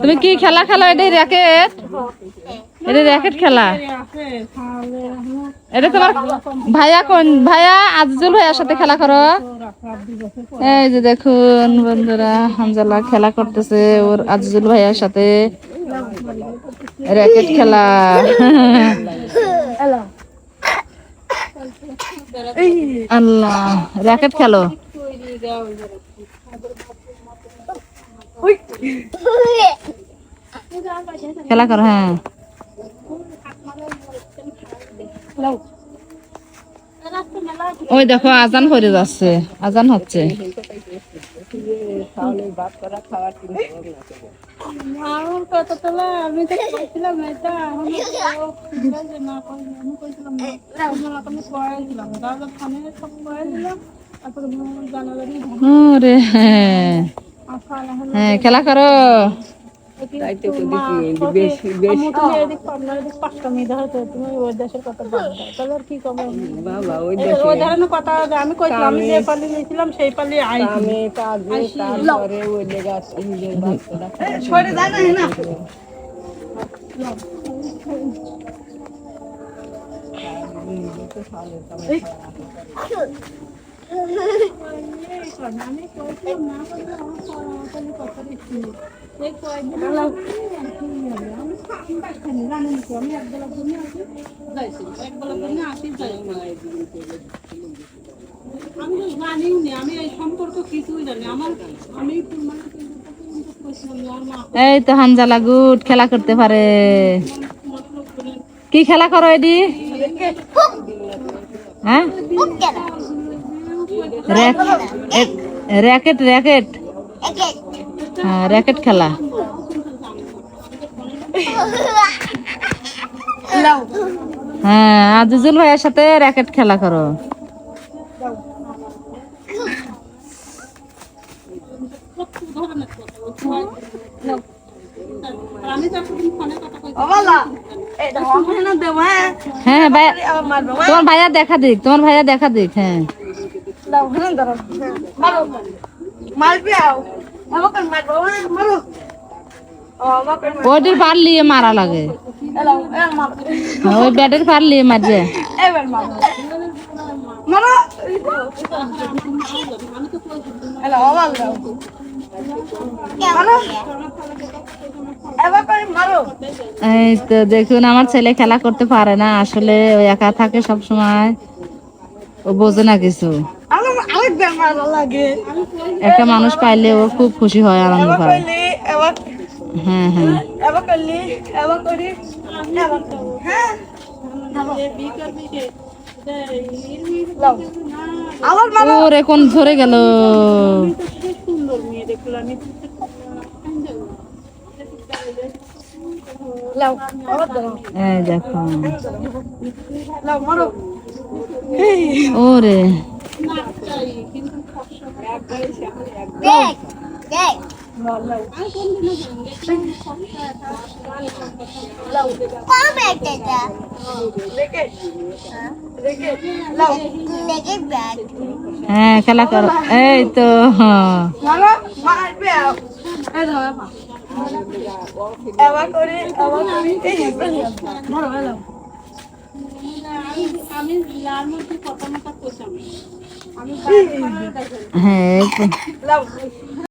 তুমি কি খেলা খেলো? এটা র্যাকেট এটা র্যাকেট খেলা? এটা তোমার ভাইয়া কোন? ভাইয়া আজজুল ভাইয়ার সাথে খেলা করো। এই যে দেখুন বন্ধুরা, হামজালা খেলা করতেছে ওর আজজুল ভাইয়ার সাথে। র্যাকেট খেলা। আল্লাহ র্যাকেট খেলো। খেলা করো হ্যাঁ। ওই দেখো আজান হয়ে যাচ্ছে আজান হচ্ছে। আমার কথা তোলা আমি তো কইছিলাম এটা এখন তো না কই আমি কইছিলাম না আমি পড়াইছিলাম তাহলে ফোনে সব পড়াইছিলাম তারপরে জানাজানি ওরে হ্যাঁ হ্যাঁ পাঁচটা মেয়ে দেখা তুমি ওই দেশের কথা বাদ তাহলে আর কি কবে ওই ধরনের কথা আমি আমি যে পালি নিয়েছিলাম সেই পালি আমি না আমার কথা এই কয়েকদিন আমি জানেন তো আমি এক বেলা জন্য আসি যাইছি। এক জন্য আসি যাই আমি তো জানিও নি আমি এই সম্পর্ক কিছুই জানি আমার আমি মানে এই তো হানজালা গুড খেলা করতে পারে। কি খেলা করো এডি? হ্যাঁ? Racket racket. হ্যাঁ র্যাকেট খেলা। হ্যাঁ আজিজুল ভাইয়ের সাথে র্যাকেট খেলা করো। হ্যাঁ ভাইয়া তোমার ভাইয়া দেখা দিক, তোমার ভাইয়া দেখা দিক হ্যাঁ। ওইটির পার লিয়ে মারা। লাগে ওই ব্যাটের পার লিয়ে মারবে এই তো দেখুন আমার ছেলে খেলা করতে পারে না। আসলে ওই একা থাকে সব সময় ও বোঝে না কিছু। একটা মানুষ পাইলে ও খুব খুশি হয় আনন্দ পায়। হ্যাঁ হ্যাঁ। ওর এখন ধরে গেল? দেখো। ওরে। হ্যাঁ খেলা করো এই তো। আমি লাল মধ্যে কথা মতো কইতাম আমি হ্যাঁ।